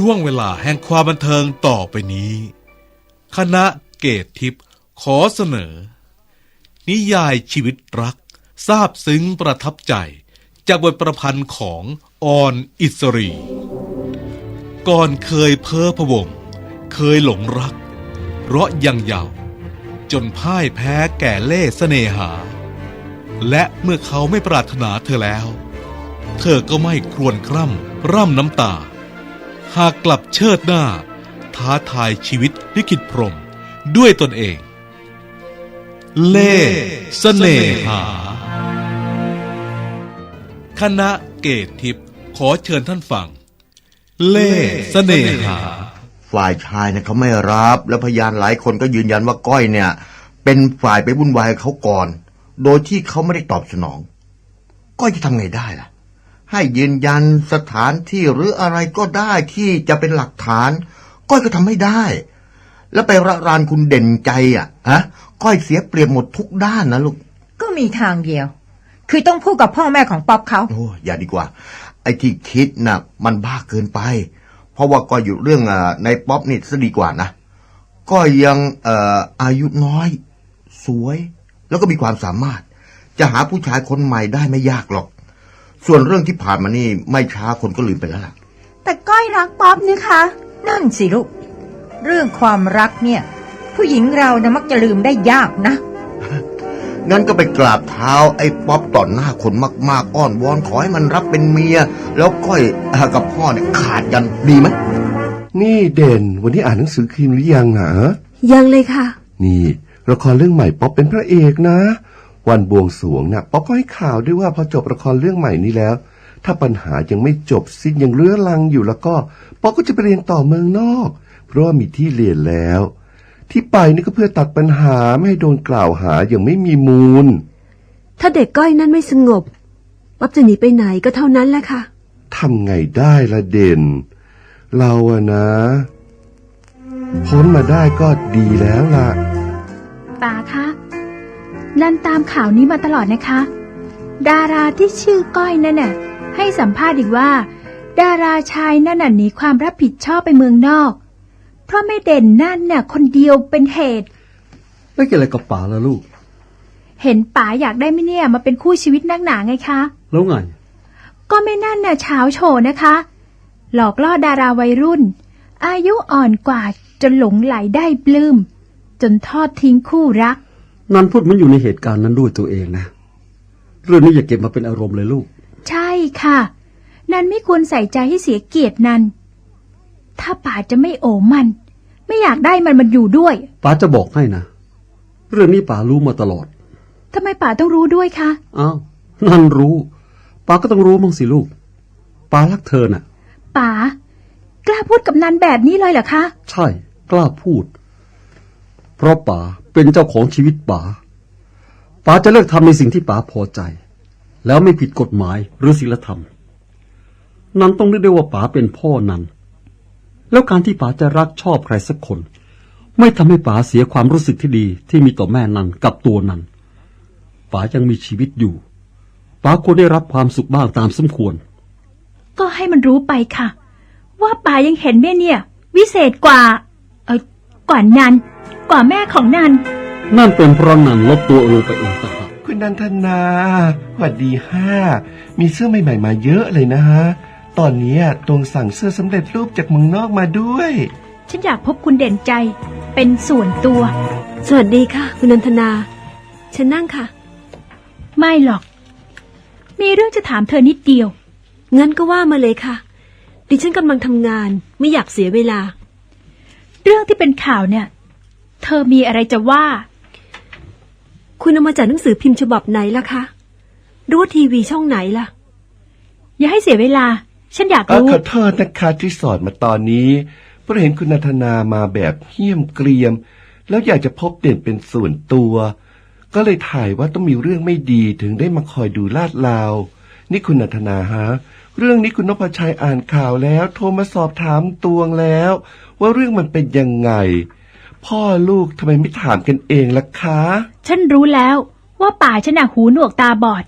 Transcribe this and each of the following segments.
ช่วงเวลาแห่งความบันเทิงต่อไปนี้ คณะเกตทิพย์ขอเสนอ นิยายชีวิตรักซาบซึ้งประทับใจ จากบทประพันธ์ของออนอิสรี ก่อนเคยเพ้อพวง เคยหลงรัก เราะยังยาว จนพ่ายแพ้แก่เล่ห์เสน่หา และเมื่อเขาไม่ปรารถนาเธอแล้ว เธอก็ไม่ครวญคร่ำร่ำน้ำตา หากกลับเชิดหน้า ท้าทายชีวิตลิขิตพรมด้วยตนเอง เล่ห์เสน่หา คณะเกตทิพย์ขอเชิญท่านฟัง เล่ห์เสน่หา ฝ่ายชายเนี่ยเขาไม่รับ แล้วพยานหลายคนก็ยืนยันว่าก้อยเนี่ย เป็นฝ่ายไปวุ่นวายเขาก่อน โดยที่เขาไม่ได้ตอบสนอง ก้อยจะทำไงได้ล่ะ ให้ยืนยันสถานที่หรืออะไรก็ได้ที่จะเป็นหลักฐาน ก้อยก็ทำไม่ได้ แล้วไประรานคุณเด่นใจอะฮะก้อยเสียเปรียบหมดทุกด้านนะลูก ก็มีทางเดียว คือต้องพูดกับพ่อแม่ของป๊อปเขาโอ้อย่าดีกว่า ไอ้ที่คิดน่ะ มันบ้าเกินไป เพราะว่าก็อยู่เรื่องอ่าในป๊อปนี่ซะดีกว่านะก็ยังเอ่ออายุน้อย สวย แล้วก็มีความสามารถ จะหาผู้ชายคนใหม่ได้ไม่ยากหรอก ส่วนเรื่องที่ผ่านมานี่ไม่ช้าคนก็ลืมไปแล้วล่ะ แต่ก้อยรักป๊อปนี่คะ นั่นสิลูก เรื่องความรักเนี่ย ผู้หญิงเรานะมักจะลืมได้ยากนะ งั้นก็ไปกราบเท้าไอ้ป๊อปต่อหน้าคนมาก ๆ อ้อนวอนขอให้มันรับเป็นเมีย แล้วก้อยเอ่อกับพ่อเนี่ยขาดกันดีไหมนี่เด่น วันนี้อ่านหนังสือคืนหรือยังหนายังเลยค่ะ นี่ละครเรื่องใหม่ป๊อปเป็นพระเอกนะ วันบวงสรวงนะ่ะป๊อปก็ให้ข่าวด้วยว่าพอจบละครเรื่องใหม่นี้แล้ว ถ้าปัญหายังไม่จบสิ้นยังเรื้อรังอยู่แล้วก็ป๊อปก็จะไปเรียนต่อเมืองนอก เพราะว่ามีที่เรียนแล้ว ที่ไปนี่ก็เพื่อตัดปัญหาไม่ให้โดนกล่าวหาอย่างไม่มีมูล ถ้าเด็กก้อยนั้นไม่สงบป๊อปจะหนีไปไหนก็เท่านั้นแหละค่ะทำไงได้ละเด่น เราอะนะ พ้นมาได้ก็ดีแล้วล่ะป๋าคะ นันตามข่าวนี้มาตลอดนะคะ ดาราที่ชื่อก้อยนั่นน่ะ ให้สัมภาษณ์อีกว่า ดาราชายนั่นน่ะหนีความรับผิดชอบไปเมืองนอก เพราะไม่เด่นนั่นน่ะ คนเดียวเป็นเหตุ ไม่เกี่ยวอะไรกับป๋าแล้วลูก เห็นป๋าอยากได้ไหมเนี่ยมาเป็นคู่ชีวิตนักหนาไงคะ แล้วไง ก็ไม่นั่นน่ะเช้าโชว์นะคะ หลอกล่อดาราวัยรุ่น อายุอ่อนกว่าจนหลงไหลได้ปลื้มจนทอดทิ้งคู่รัก นันพูดเหมันอยู่ในเหตุการณ์นั้นด้วยตัวเองนะ เรื่องนี้อย่าเก็บมาเป็นอารมณ์เลยลูก ใช่ค่ะ นันไม่ควรใส่ใจให้เสียเกียรตินัน ถ้าป๋าจะไม่โอมัน ไม่อยากได้มันมันอยู่ด้วยป๋าจะบอกให้นะ เรื่องนี้ป๋ารู้มาตลอด ทำไมป๋าต้องรู้ด้วยคะ อ้าว นันรู้ป๋าก็ต้องรู้มั้งสิลูกป๋ารักเธอน่ะป๋ากล้าพูดกับนันแบบนี้เลยเหรอคะ ใช่ กล้าพูด เพราะป๋าเป็นเจ้าของชีวิตป๋าป๋าจะเลิกทำในสิ่งที่ป๋าพอใจ แล้วไม่ผิดกฎหมายหรือศีลธรรม นันต้องนึกได้ว่าป๋าเป็นพ่อนันแล้วการที่ป๋าจะรักชอบใครสักคน ไม่ทำให้ป๋าเสียความรู้สึกที่ดีที่มีต่อแม่นันกับตัวนันป๋ายังมีชีวิตอยู่ป๋าควรได้รับความสุขบ้างตามสมควร ก็ให้มันรู้ไปค่ะ ว่าป๋ายังเห็นแม่เนี่ย วิเศษกว่า กว่านันกว่าแม่ของนันนั่นเป็นเพราะนันลดตัวลงไปเองต่างหากคุณนันทนาหวัดดีห้า มีเสื้อใหม่ๆมาเยอะเลยนะฮะ ตอนนี้ตวงสั่งเสื้อสำเร็จรูปจากเมืองนอกมาด้วย ฉันอยากพบคุณเด่นใจ เป็นส่วนตัว สวัสดีค่ะ คุณนันทนา ฉันนั่งค่ะ ไม่หรอก มีเรื่องจะถามเธอนิดเดียว งั้นก็ว่ามาเลยค่ะ ดิฉันกำลังทำงานไม่อยากเสียเวลา เรื่องที่เป็นข่าวเนี่ย เธอมีอะไรจะว่า คุณเอามาจากหนังสือพิมพ์ฉบับไหนล่ะคะหรู้ว่าทีวีช่องไหนล่ะ อย่าให้เสียเวลา ฉันอยากเอ่อรู้ขอโทษนะคะที่สอดมาตอนนี้ เพราะเห็นคุณนันทนามาแบบเหี้ยมเกรียม แล้วอยากจะพบเด่นเป็นส่วนตัว ก็เลยถ่ายว่าต้องมีเรื่องไม่ดีถึงได้มาคอยดูลาดลาว นี่คุณนันทนาฮะ เรื่องนี้คุณนพชัยอ่านข่าวแล้ว โทรมาสอบถามตวงแล้ว ว่าเรื่องมันเป็นยังไง พ่อลูกทำไมไม่ถามกันเองล่ะคะ ฉันรู้แล้วว่าป่าฉันน่ะหูหนวกตาบอด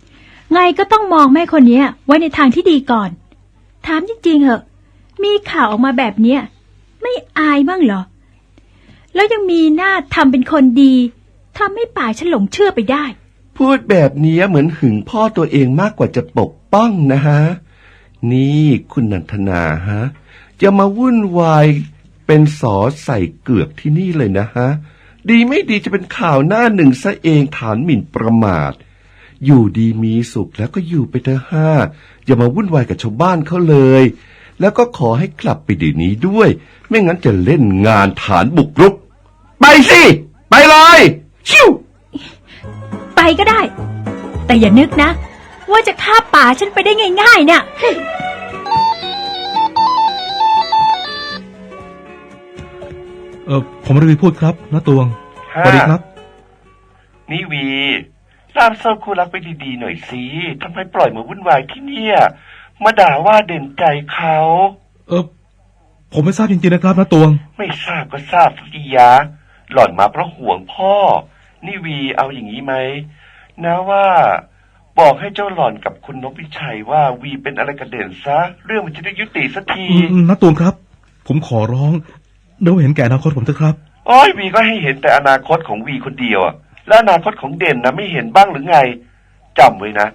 ไงก็ต้องมองแม่คนเนี้ย ไว้ในทางที่ดีก่อน ถามจริงๆเหอะ มีข่าวออกมาแบบเนี้ยไม่อายบ้างเหรอ แล้วยังมีหน้าทำเป็นคนดีทำให้ป่าฉันหลงเชื่อไปได้ พูดแบบนี้เหมือนหึงพ่อตัวเองมากกว่าจะปกป้องนะฮะ นี่คุณนันทนาฮะ จะมาวุ่นวายเป็นสอใส่เกือกที่นี่เลยนะฮะ ดีไม่ดีจะเป็นข่าวหน้าหนึ่งซะเองฐานหมิ่นประมาท อยู่ดีมีสุขแล้วก็อยู่ไปเถอะห้า อย่ามาวุ่นวายกับชาวบ้านเขาเลย แล้วก็ขอให้กลับไปเดี๋ยวนี้ด้วย ไม่งั้นจะเล่นงานฐานบุกรุก ไปสิ ไปเลย ชิว ไปก็ได้ แต่อย่านึกนะ ว่าจะฆ่าป่าฉันไปได้ง่ายๆเนี่ยเออผมรวีพูดครับนะตวงสวัสดีครับ นี่วีตามเซอร์คูรักไปดีๆหน่อยสิทำไมปล่อยมาวุ่นวายที่เนี่ย มาด่าว่าเด่นใจเขา เออผมไม่ทราบจริงๆนะครับนะตวง ไม่ทราบก็ทราบสักทียะหล่อนมาเพราะห่วงพ่อ นี่วีเอาอย่างนี้ไหมนะว่าบอกให้เจ้าหล่อนกับคุณนพวิชัยว่าวีเป็นอะไรกับเด่นซะ เรื่องมันจะได้ยุติสักทีอืมนะตวงครับ ผมขอร้องเดี๋ยวเห็นแก่อนาคตผมเถอะครับโอ้ยวีก็ให้เห็นแต่อนาคตของวีคนเดียวอะแล้วอนาคตของเด่นนะไม่เห็นบ้างหรือไงจำไว้นะ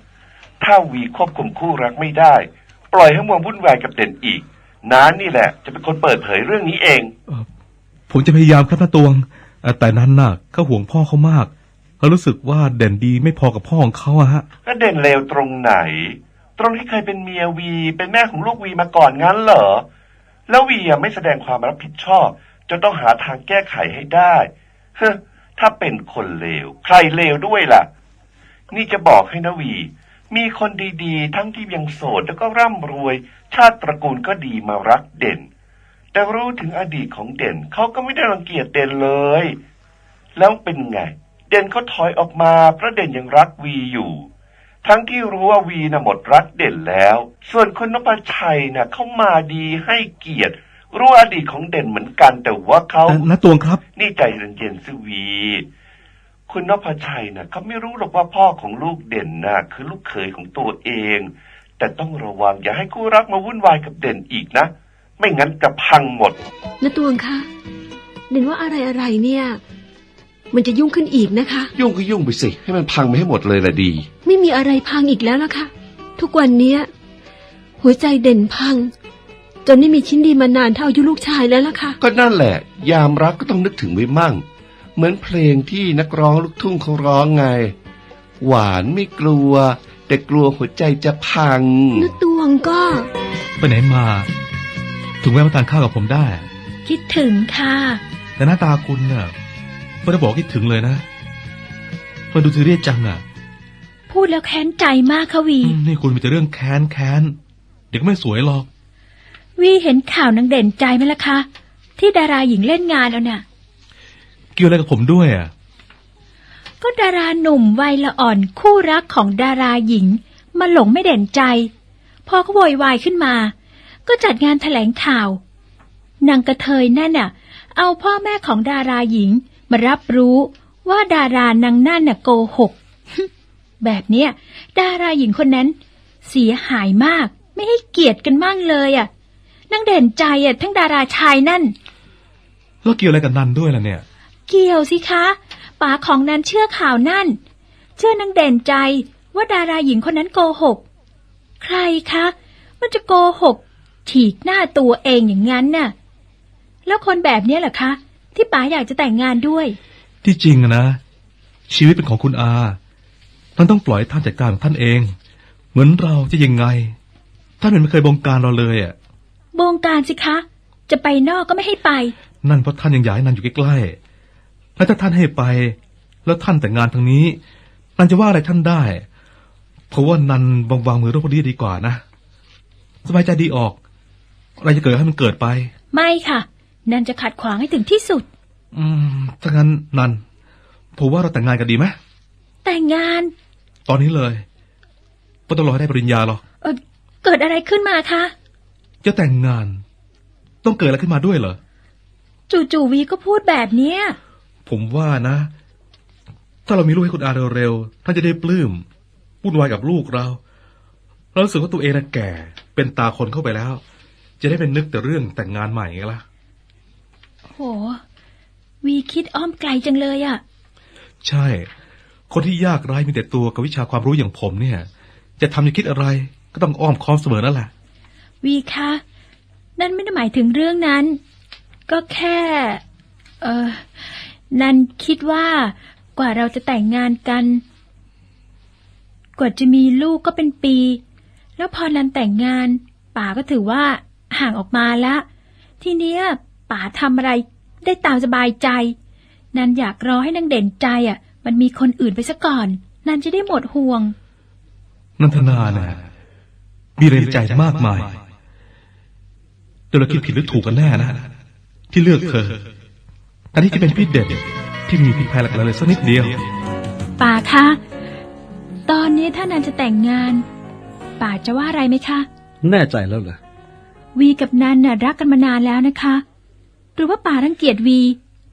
ถ้าวีควบคุมคู่รักไม่ได้ ปล่อยให้มัววุ่นวายกับเด่นอีกน้านี่แหละ จะเป็นคนเปิดเผยเรื่องนี้เองผมจะพยายามครับนะตวงเอ่อ แต่นั้นน่ะเขาห่วงพ่อเขามากเขารู้สึกว่าเด่นดีไม่พอกับพ่อของเขาอะฮะ ก็เด่นเลวตรงไหน ตรงที่เคยเป็นเมียวี เป็นแม่ของลูกวีมาก่อนงั้นเหรอ แล้ววีอะไม่แสดงความรับผิดชอบจนต้องหาทางแก้ไขให้ได้เฮ้ถ้าเป็นคนเลวใครเลวด้วยล่ะ นี่จะบอกให้นะวี มีคนดีๆ ทั้งที่ยังโสดแล้วก็ร่ำรวย ชาติตระกูลก็ดีมารักเด่น แต่รู้ถึงอดีตของเด่นเขาก็ไม่ได้รังเกียจเด่นเลย แล้วเป็นไง เด่นเขาถอยออกมาเพราะเด่นยังรักวีอยู่ ทั้งที่รู้ว่าวีน่ะหมดรักเด่นแล้ว ส่วนคุณนพชัยน่ะเขามาดีให้เกียรติรู้อดีตของเด่นเหมือนกันแต่ว่าเขาเอ่อนะตวงครับ นี่ใจเย็นๆสิวี คุณนพชัยน่ะเขาไม่รู้หรอกว่าพ่อของลูกเด่นน่ะคือลูกเขยของตัวเอง แต่ต้องระวังอย่าให้คู่รักมาวุ่นวายกับเด่นอีกนะ ไม่งั้นจะพังหมดนะตวงคะเด่นว่าอะไรอะไรเนี่ย มันจะยุ่งขึ้นอีกนะคะ ยุ่งก็ยุ่งไปสิ ให้มันพังไปให้หมดเลยละดี ไม่มีอะไรพังอีกแล้วล่ะค่ะ ทุกวันเนี้ย หัวใจเด่นพัง จนไม่มีชิ้นดีมานานเท่าอายุลูกชายแล้วล่ะค่ะ ก็นั่นแหละ ยามรักก็ต้องนึกถึงไว้มั่ง เหมือนเพลงที่นักร้องลูกทุ่งเขาร้องไง หวานไม่กลัว แต่กลัวหัวใจจะพังนะตวงก็ ไปไหนมา ถึงแวะมาทานข้าวกับผมได้ คิดถึงค่ะ แต่หน้าตาคุณน่ะไม่ได้บอกคิดถึงเลยนะมันดูซีเรียสจังอะ พูดแล้วแค้นใจมากค่ะวี อืมนี่คุณมีแต่เรื่องแค้นแค้นเด็กไม่สวยหรอก วีเห็นข่าวนางเด่นใจไหมล่ะคะที่ดาราหญิงเล่นงานแล้วน่ะ เกี่ยวอะไรกับผมด้วยอะ ก็ดาราหนุ่มวัยละอ่อนคู่รักของดาราหญิง มาหลงไม่เด่นใจ พอเขาโวยวายขึ้นมา ก็จัดงานแถลงข่าว นางกระเทยนั่นน่ะ เอาพ่อแม่ของดาราหญิงมารับรู้ว่าดารานางนั่นน่ะโกหก แบบเนี้ย ดาราหญิงคนนั้น เสียหายมาก ไม่ให้เกียรติกันมั่งเลยอะนางเด่นใจอะทั้งดาราชายนั่น แล้วเกี่ยวอะไรกับนันด้วยล่ะเนี่ย เกี่ยวสิคะป๋าของนั้นเชื่อข่าวนั่น เชื่อนางเด่นใจว่าดาราหญิงคนนั้นโกหก ใครคะ มันจะโกหก ฉีกหน้าตัวเองอย่างนั้นน่ะ แล้วคนแบบเนี้ยเหรอคะ ที่ป๋าอยากจะแต่งงานด้วย ที่จริงอะนะ ชีวิตเป็นของคุณอาท่านต้องปล่อยให้ท่านจัดการของท่านเอง เหมือนเราจะยังไง ท่านเป็นไม่เคยบงการเราเลยอะบงการสิคะ จะไปนอกก็ไม่ให้ไป นั่นเพราะท่านยังอยากให้นันอยู่ใกล้ๆแล้วถ้าท่านให้ไป แล้วท่านแต่งงานทางนี้นันจะว่าอะไรท่านได้ เพราะว่านันวางวางมือเรื่องพวกนี้ดีกว่านะ สบายใจดีออก อะไรจะเกิดให้มันเกิดไป ไม่ค่ะ นันจะขัดขวางให้ถึงที่สุด อืมถ้างั้นนันผมว่าเราแต่งงานกันดีไหมแต่งงาน ตอนนี้เลยไม่ต้องรอให้ได้ปริญญาหรอกเออเกิดอะไรขึ้นมาคะ จะแต่งงาน ต้องเกิดอะไรขึ้นมาด้วยเหรอ จู่ๆวีก็พูดแบบเนี้ย ผมว่านะ ถ้าเรามีลูกให้คุณอาเร็วๆท่านจะได้ปลื้มวุ่นวายกับลูกเราเรารู้สึกว่าตัวเองนะแก่ เป็นตาคนเข้าไปแล้ว จะได้เป็นนึกแต่เรื่องแต่งงานใหม่ไงล่ะ โห วีคิดอ้อมไกลจังเลยอะใช่ คนที่ยากไร้มีแต่ตัวกับวิชาความรู้อย่างผมเนี่ย จะทำจะคิดอะไร ก็ต้องอ้อมค้อมเสมอนั่นแหละ วีคะ นั่นไม่ได้หมายถึงเรื่องนั้น ก็แค่ เออนันคิดว่ากว่าเราจะแต่งงานกัน กว่าจะมีลูกก็เป็นปี แล้วพอนันแต่งงานป๋าก็ถือว่า ห่างออกมาละทีเนี้ยป๋าทำอะไรได้ตามสบายใจ นันอยากรอให้นางเด่นใจอะ มันมีคนอื่นไปซะก่อน นันจะได้หมดห่วง นันทนาเนี่ยมีแรงใจมากมายเดี๋ยวเราคิดผิดหรือถูกกันแน่นะ ที่เลือกเธออันนี้จะเป็นพี่เด่นที่มีพิษภัยหลักๆเลยสักนิดเดียว ป่าคะ ตอนนี้ถ้านันจะแต่งงาน ป่าจะว่าอะไรไหมคะ แน่ใจแล้วเหรอ วีกับนันน่ะรักกันมานานแล้วนะคะ หรือว่าป่ารังเกียจวี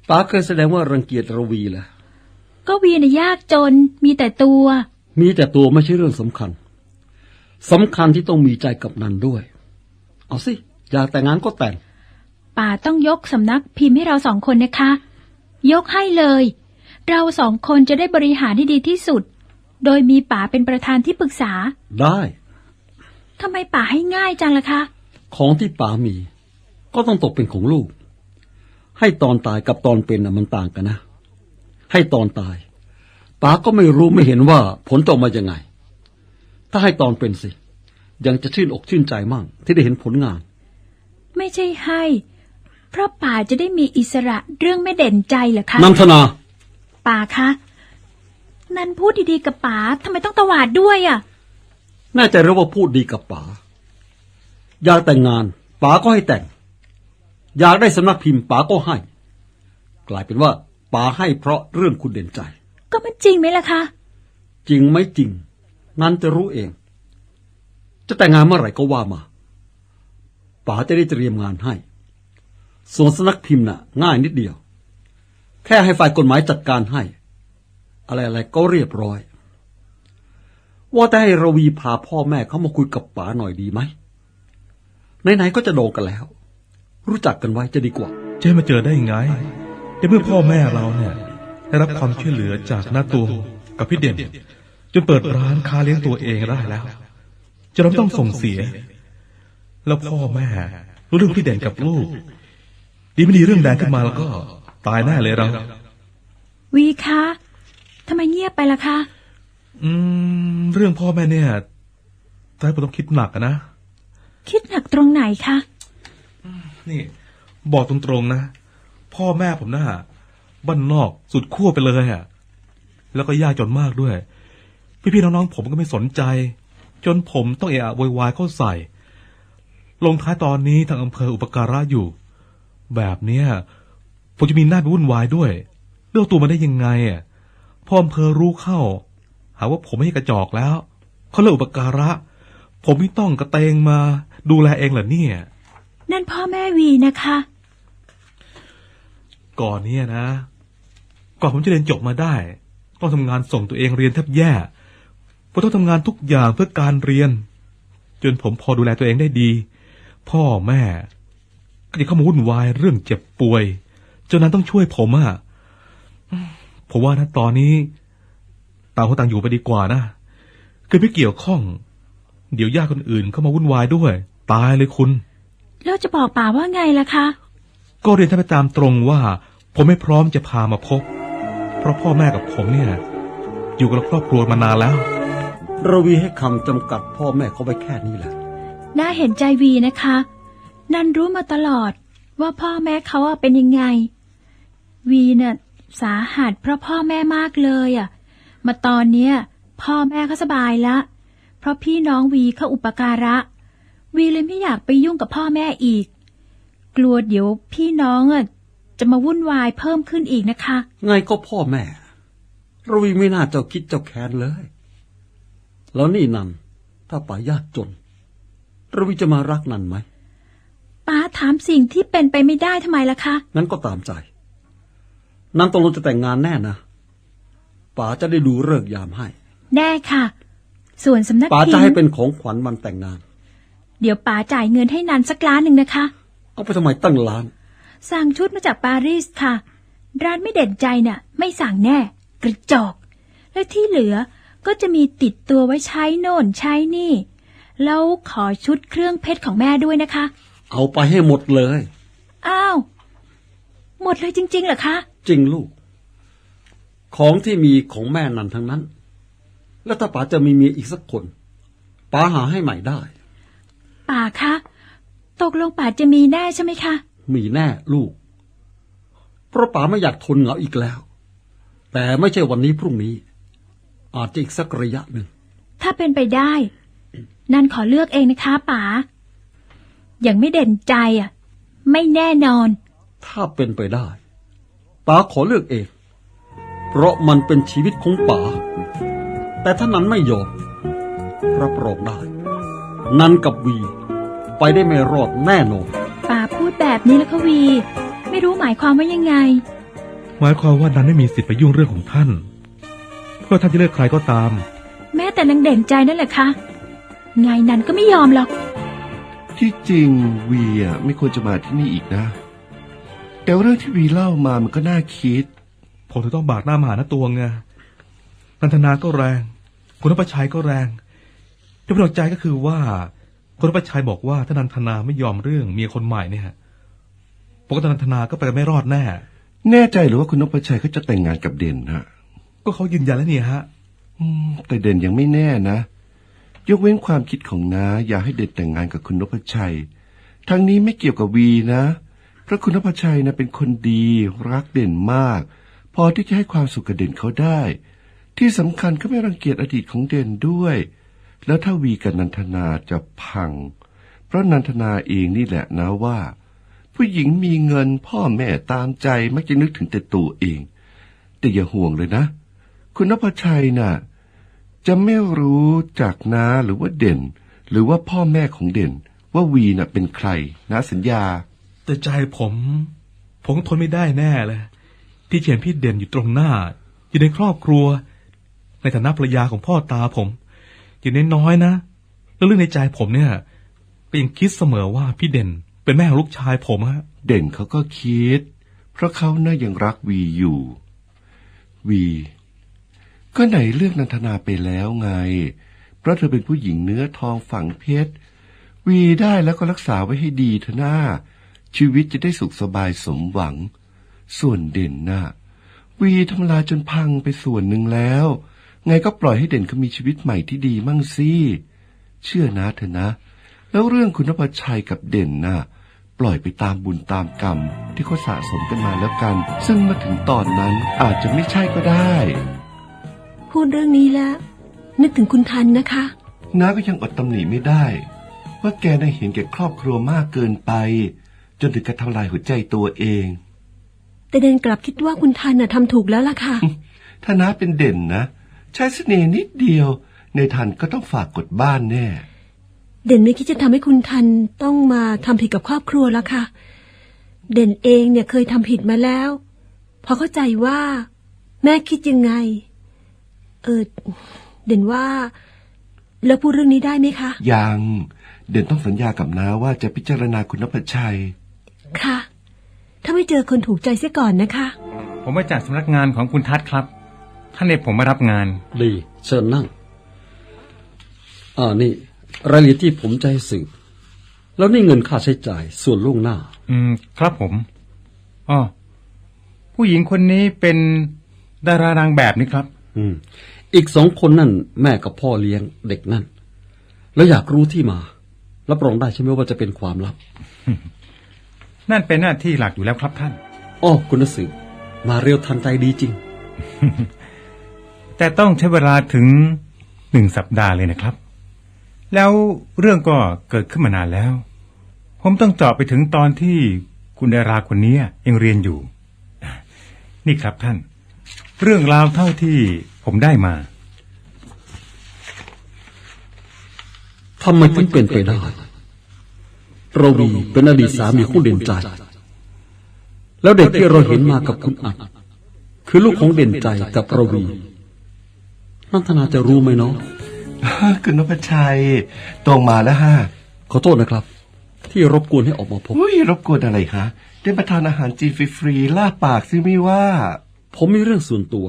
ป้าเคยแสดงว่ารังเกียจระวีเหรอก็วีน่ะยากจน มีแต่ตัว มีแต่ตัวไม่ใช่เรื่องสำคัญสำคัญที่ต้องมีใจกับนันด้วย เอาสิ อยากแต่งงานก็แต่ง ป่าต้องยกสำนักพิมพ์ให้เราสองคนนะคะ ยกให้เลย เราสองคนจะได้บริหารที่ดีที่สุด โดยมีป่าเป็นประธานที่ปรึกษา ได้ทำไมป่าให้ง่ายจังล่ะคะ ของที่ป๋ามี ก็ต้องตกเป็นของลูก ให้ตอนตายกับตอนเป็นน่ะมันต่างกันนะ ให้ตอนตายป๋าก็ไม่รู้ไม่เห็นว่าผลจะออกมายังไง ถ้าให้ตอนเป็นสิ ยังจะชื่นอกชื่นใจมั่งที่ได้เห็นผลงาน ไม่ใช่ให้ เพราะป่าจะได้มีอิสระเรื่องไม่เด่นใจเหรอคะนันทนา ป่าคะนันพูดดีๆกับป๋าทำไมต้องตวาดด้วยอะแน่ใจหรือว่าพูดดีกับป๋า อยากแต่งงานป๋าก็ให้แต่ง อยากได้สำนักพิมพ์ป๋าก็ให้ กลายเป็นว่าป๋าให้เพราะเรื่องคุณเด่นใจ ก็มันจริงไหมล่ะคะ จริงไม่จริงนั้นจะรู้เอง จะแต่งงานเมื่อไหร่ก็ว่ามาป๋าจะได้เตรียมงานให้ ส่วนสำนักพิมพ์น่ะ ง่ายนิดเดียว แค่ให้ฝ่ายกฎหมายจัดการให้ อะไรๆก็เรียบร้อย ว่าแต่ให้ระวีพาพ่อแม่เขามาคุยกับป๋าหน่อยดีไหม ไหนๆก็จะโดนกันแล้ว รู้จักกันไว้จะดีกว่า จะให้มาเจอได้ยังไงในเมื่อพ่อแม่เราเนี่ยได้รับความช่วยเหลือจากหน้าตัวกับพี่เด่น จนเปิดร้านค้าเลี้ยงตัวเองได้แล้ว จะเราต้องส่งเสีย แล้วพ่อแม่รู้เรื่องพี่เด่นกับลูก ดีไม่ดีเรื่องแดงขึ้นมาแล้วก็ตายแน่เลยเรา วีคะทำไมเงียบไปล่ะคะ อืม เรื่องพ่อแม่เนี่ยแต่ผมต้องคิดหนักอะนะ คิดหนักตรงไหนคะ นี่ บอกตรงๆนะ พ่อแม่ผมน่ะบ้านนอกสุดขั้วไปเลยอะแล้วก็ยากจนมากด้วย พี่ๆน้องๆผมก็ไม่สนใจ จนผมต้องเอะอะวยวายเข้าใส่ ลงท้ายตอนนี้ทางอำเภออุปการะอยู่ แบบเนี้ยผมจะมีหน้าไปวุ่นวายด้วยเรื่องตัวมาได้ยังไงอะพ่ออำเภอรู้เข้า หาว่าผมไม่ใช่กระจอกแล้วเขาเลิกอุปการะ ผมไม่ต้องกระเตงมา ดูแลเองเหรอเนี่ย นั่นพ่อแม่วีนะคะ ก่อนเนี่ยนะ ก่อนผมจะเรียนจบมาได้ ต้องทำงานส่งตัวเองเรียนแทบแย่ผมต้องทำงานทุกอย่างเพื่อการเรียน จนผมพอดูแลตัวเองได้ดี พ่อแม่ ก็จะเข้ามาวุ่นวายเรื่องเจ็บป่วย จนนั้นต้องช่วยผมอะผมว่านะตอนนี้ต่างคนต่างอยู่ไปดีกว่านะคือไม่เกี่ยวข้อง เดี๋ยวญาติคนอื่นเข้ามาวุ่นวายด้วย ตายเลยคุณ แล้วจะบอกป่าว่าไงล่ะคะ ก็เรียนท่านไปตามตรงว่า ผมไม่พร้อมจะพามาพบ เพราะพ่อแม่กับผมเนี่ย อยู่กับครอบครัวมานานแล้วระวีให้คำจำกัดพ่อแม่เขาไปแค่นี้แหละ น่าเห็นใจวีนะคะ นันรู้มาตลอดว่าพ่อแม่เขาอะเป็นยังไง วีเนี่ยสาหัสเพราะพ่อแม่มากเลยอะมาตอนเนี้ย พ่อแม่เขาสบายละ เพราะพี่น้องวีเขาอุปการะ วีเลยไม่อยากไปยุ่งกับพ่อแม่อีก กลัวเดี๋ยวพี่น้องอะจะมาวุ่นวายเพิ่มขึ้นอีกนะคะ ไงก็พ่อแม่ระวีไม่น่าเจ้าคิดเจ้าแค้นเลย แล้วนี่นัน ถ้าป๋ายากจนระวีจะมารักนันไหมป้าถามสิ่งที่เป็นไปไม่ได้ทำไมล่ะคะงั้นก็ตามใจนันตกลงจะแต่งงานแน่นะป๋าจะได้ดูเลิกษ์ยามให้ แน่ค่ะ ส่วนสำนักป๋าพิจะมให้พ์เป็นของขวัญวันแต่งงาน เดี๋ยวป๋าจ่ายเงินให้นันสักล้านหนึ่งนะคะ เอาไปทำไมตั้งล้าน สั่งชุดมาจากปารีสค่ะ ร้านไม่เด่นใจน่ะ ไม่สั่งแน่ กระจอก และที่เหลือก็จะมีติดตัวไว้ใช้โน่นใช้นี่ แล้วขอชุดเครื่องเพชรของแม่ด้วยนะคะ เอาไปให้หมดเลย อ้าว หมดเลยจริงๆเหรอคะ จริงลูก ของที่มีของแม่นันทั้งนั้น แล้วถ้าป๋าจะมีเมียอีกสักคนป๋าหาให้ใหม่ได้ ป่าคะ ตกลงป่าจะมีแน่ใช่ไหมคะ มีแน่ลูก เพราะป๋าไม่อยากทนเหงาอีกแล้ว แต่ไม่ใช่วันนี้พรุ่งนี้ อาจจะอีกสักระยะหนึ่ง ถ้าเป็นไปได้ นันขอเลือกเองนะคะป๋าอย่างไม่เด่นใจอะ ไม่แน่นอน ถ้าเป็นไปได้ป๋าขอเลือกเอง เพราะมันเป็นชีวิตของป๋า แต่ถ้านั้นไม่ยอมรับรองได้ นันกับวี ไปได้ไม่รอดแน่นอนป่าพูดแบบนี้แล้วก็วี ไม่รู้หมายความว่ายังไง หมายความว่านันไม่มีสิทธิ์ไปยุ่งเรื่องของท่าน เพื่อท่านจะเลือกใครก็ตาม แม้แต่นางเด่นใจนั่นแหละคะไงนันก็ไม่ยอมหรอก ที่จริงวีอะไม่ควรจะมาที่นี่อีกนะ แต่เรื่องที่วีเล่ามามันก็น่าคิด ผมถึงต้องบากหน้ามาหาหน้าตัวไง นันทนาก็แรง คุณนพชัยก็แรงที่ประหลาดใจก็คือว่า คุณนพชัยบอกว่าถ้านันทนาไม่ยอมเรื่องเมียคนใหม่เนี่ยปกตินันทนาก็ไปกันไม่รอดแน่ แน่ใจหรือว่าคุณนพชัยเขาจะแต่งงานกับเด่นฮะ ก็เขายืนยันแล้วเนี่ยฮะอืมแต่เด่นยังไม่แน่นะ ยกเว้นความคิดของน้าอยากให้เด่นแต่งงานกับคุณนพชัย ทั้งนี้ไม่เกี่ยวกับวีนะเพราะคุณนพชัยนะเป็นคนดีรักเด่นมาก พอที่จะให้ความสุขกับเด่นเขาได้ ที่สำคัญก็ไม่รังเกียจอดีตของเด่นด้วย แล้วถ้าวีกับนันทนาจะพัง เพราะนันทนาเองนี่แหละนะว่า ผู้หญิงมีเงินพ่อแม่ตามใจมักจะนึกถึงแต่ตัวเอง แต่อย่าห่วงเลยนะ คุณนพชัยน่ะ จะไม่รู้จากนาหรือว่าเด่น หรือว่าพ่อแม่ของเด่น ว่าวีน่ะเป็นใครนะสัญญา แต่ใจผม ผมทนไม่ได้แน่เลยที่เขียนพี่เด่นอยู่ตรงหน้า อยู่ในครอบครัว ในฐานะภรรยาของพ่อตาผม อย่างน้อยๆนะ แล้วเรื่องในใจผมเนี่ยก็ยังคิดเสมอว่าพี่เด่นเป็นแม่ของลูกชายผมฮะเด่นเขาก็คิด เพราะเขาน่ายังรักวีอยู่ วี ก็ไหนเลือกนันทนาไปแล้วไง เพราะเธอเป็นผู้หญิงเนื้อทองฝังเพชร วีได้แล้วก็รักษาไว้ให้ดีเถอะหน้า ชีวิตจะได้สุขสบายสมหวัง ส่วนเด่นน่ะ วีทำลายจนพังไปส่วนหนึ่งแล้ว ไงก็ปล่อยให้เด่นเขามีชีวิตใหม่ที่ดีมั่งสิเชื่อนะเถอะนะ แล้วเรื่องคุณนพชัยกับเด่นน่ะปล่อยไปตามบุญตามกรรมที่เขาสะสมกันมาแล้วกัน ซึ่งมาถึงตอนนั้นอาจจะไม่ใช่ก็ได้ พูดเรื่องนี้แล้ว นึกถึงคุณทันนะคะน้าก็ยังอดตำหนิไม่ได้ ว่าแกได้เห็นแก่ครอบครัวมากเกินไป จนถึงกับทำลายหัวใจตัวเอง แต่เดนกลับคิดว่าคุณทันน่ะทำถูกแล้วล่ะค่ะ ถ้าน้าเป็นเด่นนะ ใช้เสน่ห์นิดเดียว ในทันก็ต้องฝากกดบ้านแน่ เด่นไม่คิดจะทำให้คุณทันต้องมาทำผิดกับครอบครัวแล้วค่ะ เด่นเองเนี่ยเคยทำผิดมาแล้ว พอเข้าใจว่า แม่คิดยังไง เออ เด่นว่า แล้วพูดเรื่องนี้ได้ไหมคะ ยัง เด่นต้องสัญญากับน้าว่าจะพิจารณาคุณนพชัย ค่ะ ถ้าไม่เจอคนถูกใจเสียก่อนนะคะ ผมมาจากสำนักงานของคุณทัศน์ครับ ท่านให้ผมมารับงาน ดี เชิญนั่ง อ่านี่รายละเอียดที่ผมจะให้สืบแล้วนี่เงินค่าใช้จ่ายส่วนล่วงหน้า อืม ครับผมอ๋อผู้หญิงคนนี้เป็นดารานางแบบนี่ครับ อืม อีกสองคนนั่น แม่กับพ่อเลี้ยงเด็กนั่น แล้วอยากรู้ที่มารับรองได้ใช่ไหมว่าจะเป็นความลับ นั่นเป็นหน้าที่หลักอยู่แล้วครับท่าน อ้อคุณนสืบมาเร็วทันใจดีจริง แต่ต้องใช้เวลาถึงหนึ่งสัปดาห์เลยนะครับ แล้วเรื่องก็เกิดขึ้นมานานแล้ว ผมต้องเจาะไปถึงตอนที่คุณดาราคนนี้ยังเรียนอยู่ นี่ครับท่าน เรื่องราวเท่าที่ผมได้มาทำไมถึงเป็นไปได้เราวีเป็นอดีตสามีของเด่นใจ แล้วเด็กที่เราเห็นมากับคุณอัดคือลูกของเด่นใจกับเรา วีนันทนาจะรู้ไหมเนาะคุณนพชัยตรงมาแล้วฮะขอโทษนะครับ ที่รบกวนให้ออกมาพบอุ้ยรบกวนอะไรฮะได้มาทานอาหารจีนฟรีๆล่าปากซิไม่ว่า ผมมีเรื่องส่วนตัว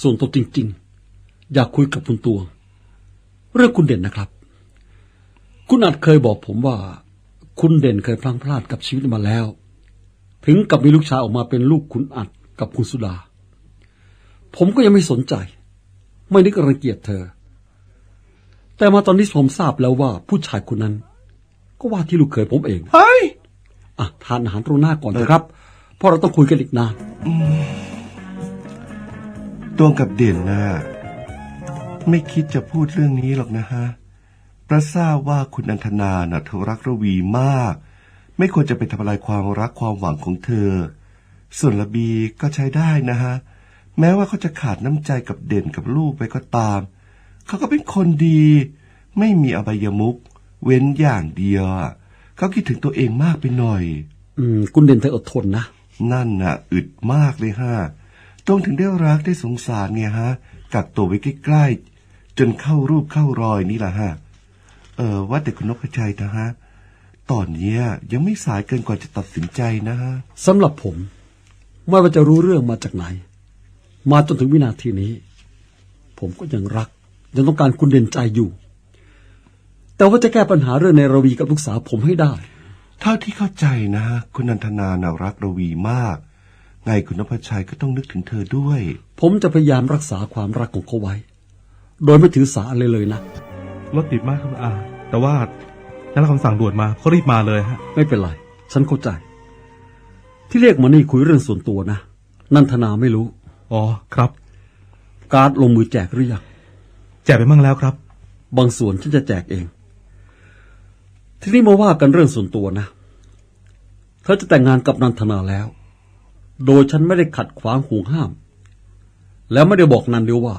ส่วนตัวจริง ๆ อยากคุยกับคุณตวงเรื่องคุณเด่นนะครับ คุณอัดเคยบอกผมว่า คุณเด่นเคยพลังพลาดกับชีวิตมาแล้ว ถึงกับมีลูกชายออกมาเป็นลูกคุณอัดกับคุณสุดา ผมก็ยังไม่สนใจ ไม่นึกรังเกียจเธอ แต่มาตอนนี้ผมทราบแล้วว่าผู้ชายคนนั้น ก็ว่าที่ลูกเคยผมเองเฮ้ยอะทานอาหารตรงหน้าก่อนนะครับเพราะเราต้องคุยกันอีกนานตวงกับเด่นนะไม่คิดจะพูดเรื่องนี้หรอกนะฮะประทราบว่าคุณอันธนาน่ะเธอรักระวีมาก ไม่ควรจะไปทำลายความรักความหวังของเธอ ส่วนระบีก็ใช้ได้นะฮะ แม้ว่าเขาจะขาดน้ำใจกับเด่นกับลูกไปก็ตาม เขาก็เป็นคนดี ไม่มีอบายมุก เว้นอย่างเดียวอะเขาคิดถึงตัวเองมากไปหน่อย อืม คุณเด่นเธออดทนนะ นั่นน่ะ อึดมากเลยฮะต้องถึงได้รักได้สงสารไงฮะ กักตัวไว้ใกล้ๆจนเข้ารูปเข้ารอยนี่แหละฮะ เออว่าแต่คุณนพชัยนะฮะ ตอนเนี้ยยังไม่สายเกินกว่าจะตัดสินใจนะฮะสำหรับผม ไม่ว่าจะรู้เรื่องมาจากไหน มาจนถึงวินาทีนี้ ผมก็ยังรัก ยังต้องการคุณเด่นใจอยู่ แต่ว่าจะแก้ปัญหาเรื่องในระวีกับลูกสาวผมให้ได้ เท่าที่เข้าใจนะ คุณนันทนาน่ะรักระวีมาก ไงคุณนพชัยก็ต้องนึกถึงเธอด้วย ผมจะพยายามรักษาความรักของเขาไว้ โดยไม่ถือสาอะไรเลยนะ รถติดมากครับอาแต่ว่าได้รับคำสั่งด่วนมาเขารีบมาเลยฮะ ไม่เป็นไร ฉันเข้าใจ ที่เรียกมานี่คุยเรื่องส่วนตัวนะ นันทนาไม่รู้ อ๋อครับ การ์ดลงมือแจกหรือยังแจกไปมั่งแล้วครับ บางส่วนฉันจะแจกเอง ทีนี้มาว่ากันเรื่องส่วนตัวนะ เธอจะแต่งงานกับนันทนาแล้ว โดยฉันไม่ได้ขัดขวางห่วงห้าม แล้วไม่ได้บอกนันเดียวว่า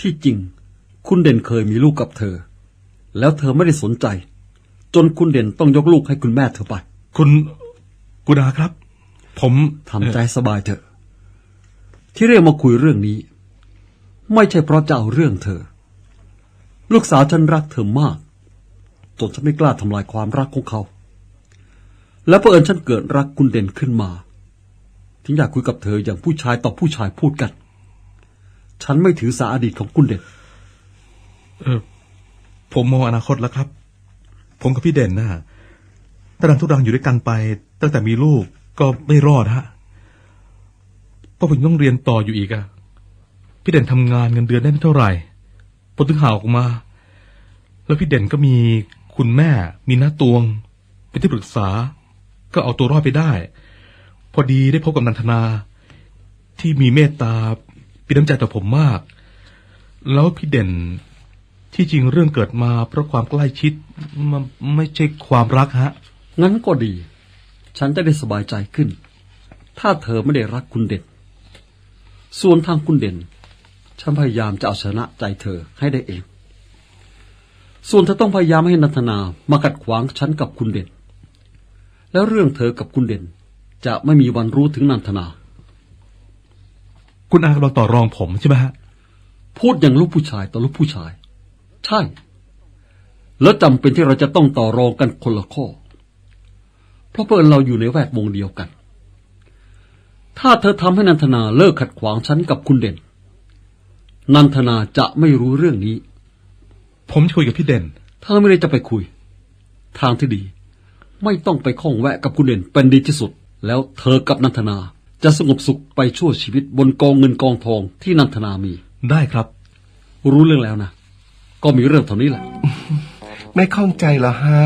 ที่จริงคุณเด่นเคยมีลูกกับเธอ แล้วเธอไม่ได้สนใจ จนคุณเด่นต้องยกลูกให้คุณแม่เธอไป คุณกุณาครับ ผมทำใจสบายเถอะ ที่เรียกมาคุยเรื่องนี้ ไม่ใช่เพราะจะเอาเรื่องเธอ ลูกสาวฉันรักเธอมากจนฉันไม่กล้าทำลายความรักของเขา และเผอิญฉันเกิดรักคุณเด่นขึ้นมาถึงอยากคุยกับเธออย่างผู้ชายต่อผู้ชายพูดกัน ฉันไม่ถือสาอดีตของคุณเด่น เออ ผมมองอนาคตแล้วครับ ผมกับพี่เด่นนะฮะถ้าดังทุกดังอยู่ด้วยกันไป ตั้งแต่มีลูกก็ไม่รอดฮะ พราะผมต้องเรียนต่ออยู่อีกอะพี่เด่นทำงานเงินเดือนได้ไม่เท่าไหร่พอถึงหาออกมา แล้วพี่เด่นก็มีคุณแม่ มีน้าตวง เป็นที่ปรึกษา ก็เอาตัวรอดไปได้ พอดีได้พบกับนันทนา ที่มีเมตตามีน้ำใจต่อผมมาก แล้วพี่เด่นที่จริงเรื่องเกิดมาเพราะความใกล้ชิดมันไม่ใช่ความรักฮะ งั้นก็ดี ฉันจะได้สบายใจขึ้น ถ้าเธอไม่ได้รักคุณเด่น ส่วนทางคุณเด่น ฉันพยายามจะเอาชนะใจเธอให้ได้เอง ส่วนเธอต้องพยายามให้นันทนามากัดขวางฉันกับคุณเด่น แล้วเรื่องเธอกับคุณเด่น จะไม่มีวันรู้ถึงนันทนา คุณอากำลังต่อรองผมใช่ไหมฮะ พูดอย่างลูกผู้ชายต่อลูกผู้ชาย ใช่ แล้วจำเป็นที่เราจะต้องต่อรองกันคนละข้อ เพราะเพื่อนเราอยู่ในแวดวงเดียวกัน ถ้าเธอทำให้นันทนาเลิกขัดขวางฉันกับคุณเด่น นันทนาจะไม่รู้เรื่องนี้ ผมจะคุยกับพี่เด่นเธอไม่ได้จะไปคุย ทางที่ดี ไม่ต้องไปข้องแวะกับคุณเด่นเป็นดีที่สุด แล้วเธอกับนันทนาจะสงบสุขไปชั่วชีวิตบนกองเงินกองทองที่นันทนามี ได้ครับ รู้เรื่องแล้วนะ ก็มีเรื่องเท่านี้แหละ ไม่ข้องใจละฮะ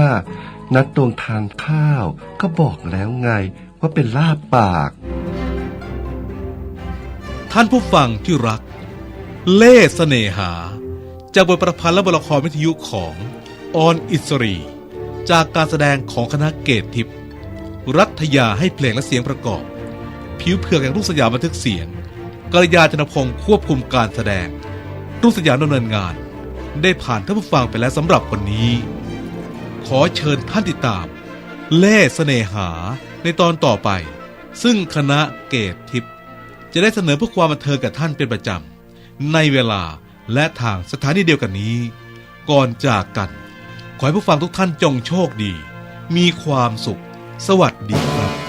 นัดตวงทานข้าว ก็บอกแล้วไงว่าเป็นลาบปาก ท่านผู้ฟังที่รัก เล่ห์เสน่หา จากบทประพันธ์และบทละครวิทยุของออนอิสรี จากการแสดงของคณะเกตทิพย์รัฐยาให้เพลงและเสียงประกอบ ผิวเผือกอย่างรุ่งสยามบันทึกเสียงกัลยาจนพงศ์ควบคุมการแสดง รุ่งสยามดำเนินงาน ได้ผ่านท่านผู้ฟังไปแล้วสำหรับวันนี้ ขอเชิญท่านติดตาม เล่ห์เสน่หาในตอนต่อไป ซึ่งคณะเกตทิพย์ จะได้เสนอเพื่อความบันเทิงกับท่านเป็นประจำ ในเวลาและทางสถานีเดียวกันนี้ ก่อนจากกันขขอให้ผู้ฟังทุกท่านจงโชคดี มีความสุข สวัสดีครับ